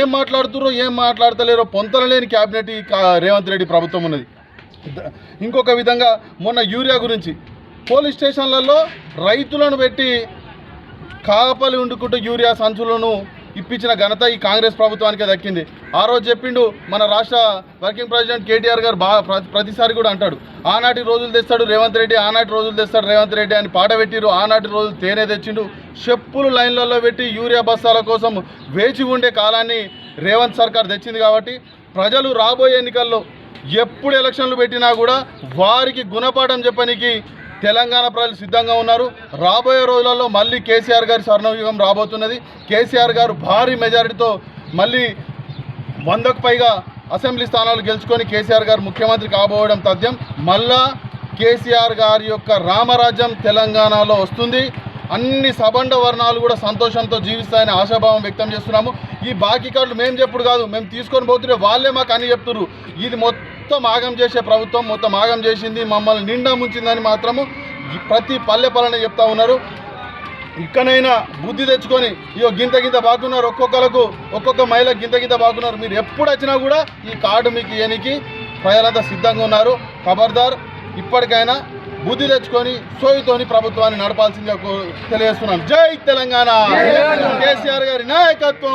ఏం మాట్లాడుతుర్రో ఏం మాట్లాడతలేరో పొంతలలేని క్యాబినెట్ ఈ రేవంత్ రెడ్డి ప్రభుత్వం ఉన్నది. ఇంకొక విధంగా మొన్న యూరియా గురించి పోలీస్ స్టేషన్లలో రైతులను పెట్టి కాపలి ఉండుకుంటూ యూరియా సంచులను ఇప్పించిన ఘనత ఈ కాంగ్రెస్ ప్రభుత్వానికే దక్కింది. ఆ రోజు చెప్పిండు మన రాష్ట్ర వర్కింగ్ ప్రెసిడెంట్ కేటీఆర్ గారు బాగా ప్రతిసారి కూడా అంటాడు. ఆనాటి రోజులు తెస్తాడు రేవంత్ రెడ్డి ఆనాటి రోజులు తెస్తాడు రేవంత్ రెడ్డి అని పాట పెట్టిరు. ఆనాటి రోజులు తేనె తెచ్చిండు. చెప్పులు లైన్లలో పెట్టి యూరియా బస్తాల కోసం వేచి ఉండే కాలాన్ని రేవంత్ సర్కార్ తెచ్చింది కాబట్టి ప్రజలు రాబోయే ఎన్నికల్లో ఎప్పుడు ఎలక్షన్లు పెట్టినా కూడా వారికి గుణపాఠం చెప్పనికి తెలంగాణ ప్రజలు సిద్ధంగా ఉన్నారు. రాబోయే రోజులలో మళ్ళీ కేసీఆర్ గారి స్వర్ణయుగం రాబోతున్నది. కేసీఆర్ గారు భారీ మెజారిటీతో మళ్ళీ వందకు పైగా అసెంబ్లీ స్థానాలు గెలుచుకొని కేసీఆర్ గారు ముఖ్యమంత్రి కాబోవడం తథ్యం. మళ్ళా కేసీఆర్ గారి యొక్క రామరాజ్యం తెలంగాణలో వస్తుంది. అన్ని సబండ వర్ణాలు కూడా సంతోషంతో జీవిస్తాయని ఆశాభావం వ్యక్తం చేస్తున్నాము. ఈ బాకీ కార్డులు మేము చెప్పుడు కాదు మేము తీసుకొని పోతుంటే వాళ్ళే మాకు అని చెప్తున్నారు ఇది మొత్తం ఆగం చేసే ప్రభుత్వం మొత్తం ఆగం చేసింది మమ్మల్ని నిండా ముంచిందని మాత్రము ప్రతి పల్లె పల్లెనే చెప్తా ఉన్నారు. ఇక్కడైనా బుద్ధి తెచ్చుకొని ఇగో గింత గింత బాగున్నారు ఒక్కొక్కలకు ఒక్కొక్క మహిళ గింత గింత బాగున్నారు. మీరు ఎప్పుడు వచ్చినా కూడా ఈ కార్డు మీకు ఇయనికి ప్రజలంతా సిద్ధంగా ఉన్నారు. ఖబర్దార్ ఇప్పటికైనా బుద్ధి తెచ్చుకొని సోయితోని ప్రభుత్వాన్ని నడపాల్సిందిగా తెలియజేస్తున్నాం జై తెలంగాణ! కేసీఆర్ గారి నాయకత్వం!